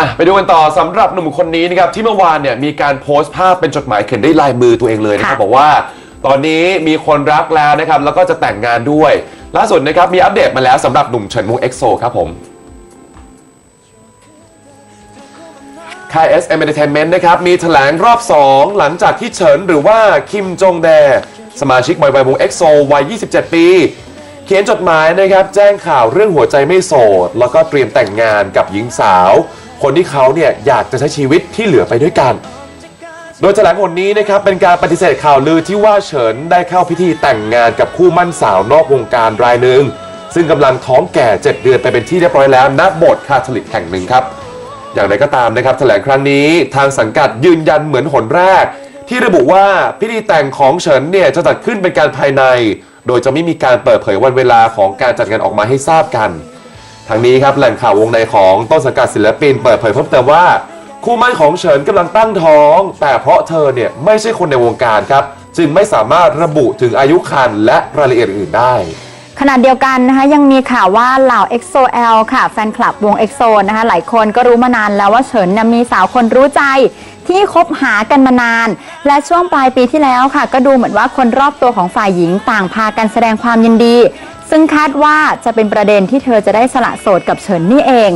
อะไปดูกันต่อสำหรับหนุ่มคนนี้นะครับที่เมื่อวานเนี่ยมีการโพสต์ภาพเป็นจดหมายเขียนด้วยลายมือตัวเองเลยนะครับค่ะบอกว่า ตอนนี้มีคนรักแล้วนะครับแล้วก็จะแต่งงานด้วย ล่าสุดนะครับมีอัปเดตมาแล้วสำหรับหนุ่มเฉินมุกเอ็กโซครับผมค่าย SM Entertainment นะครับมีแถลงรอบ 2 หลังจากที่เฉินหรือว่าคิมจงแด สมาชิกบอยบอยวง EXO วัย 27 ปี เขียนจดหมายนะครับแจ้งข่าวเรื่องหัวใจไม่โสด แล้วก็เตรียมแต่งงานกับหญิงสาว คนที่เขาเนี่ยอยากจะใช้ชีวิตที่เหลือไปด้วยกัน โดยแถลงผลนี้นะครับเป็นการปฏิเสธข่าวลือที่ว่าเฉินได้เข้าพิธีแต่งงานกับคู่มั่นสาวนอกวงการรายหนึ่งซึ่งกำลังท้องแก่ 7 เดือนไปเป็นที่เรียบร้อยแล้วณโบสถ์คาทอลิกแห่งหนึ่งครับ อย่างไรก็ตามนะครับแถลงครั้งนี้ทางสังกัดยืนยันเหมือนหนแรก ที่ระบุว่าพิธีแต่งของเฉินเนี่ยจะจัดขึ้นเป็นการภายใน โดยจะไม่มีการเปิดเผยวันเวลาของการจัดงานออกมาให้ทราบกัน ทางนี้ครับแหล่งข่าววงในของต้นสังกัดศิลปินเปิดเผยเพิ่มเติมว่า คู่หมั่นของเฉินกำลังตั้งท้อง แต่เพราะเธอเนี่ยไม่ใช่คนในวงการครับ จึงไม่สามารถระบุถึงอายุครรภ์และรายละเอียดอื่นๆได้ ขณะเดียวกันนะคะยังมีข่าวว่าเหล่า EXO-L ค่ะ แฟนคลับวง EXO นะคะหลายคนก็รู้มานานแล้วว่าเฉินนะมีสาวคนรู้ใจที่คบหากันมานาน และช่วงปลายปีที่แล้วค่ะ ก็ดูเหมือนว่าคนรอบตัวของฝ่ายหญิงต่างพากันแสดงความยินดี ซึ่งคาดว่าจะเป็นประเด็นที่เธอจะได้สละโสดกับเฉินนี่เอง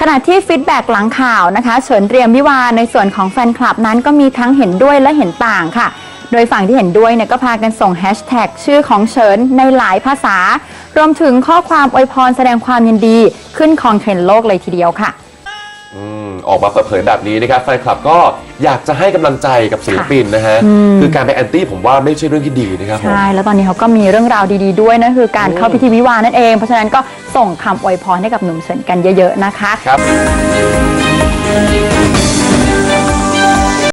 ขณะที่ฟีดแบ็กหลังข่าวนะคะเฉินเตรียมวิวาในส่วนของแฟนคลับนั้นก็มีทั้งเห็นด้วยและเห็นต่างค่ะ โดยฝั่งที่เห็นด้วยเนี่ยก็พากันส่งแฮชแท็กชื่อของเฉินในหลายภาษา รวมถึงข้อความอวยพรแสดงความยินดีขึ้นคองเทรนด์โลกเลยทีเดียวค่ะ อืมออกมาเปิดเผยแบบนี้นะครับแฟนคลับก็อยากจะให้กำลังใจกับศิลปินนะฮะคือการไปแอนตี้ผมว่าไม่ใช่เรื่องที่ดีนะครับผม ใช่ แล้วตอนนี้เขาก็มีเรื่องราวดีๆด้วยนั่นคือการเข้าพิธีวิวาห์นั่นเอง เพราะฉะนั้นก็ส่งคำอวยพรให้กับหนุ่มเฉินกันเยอะๆนะคะ ครับ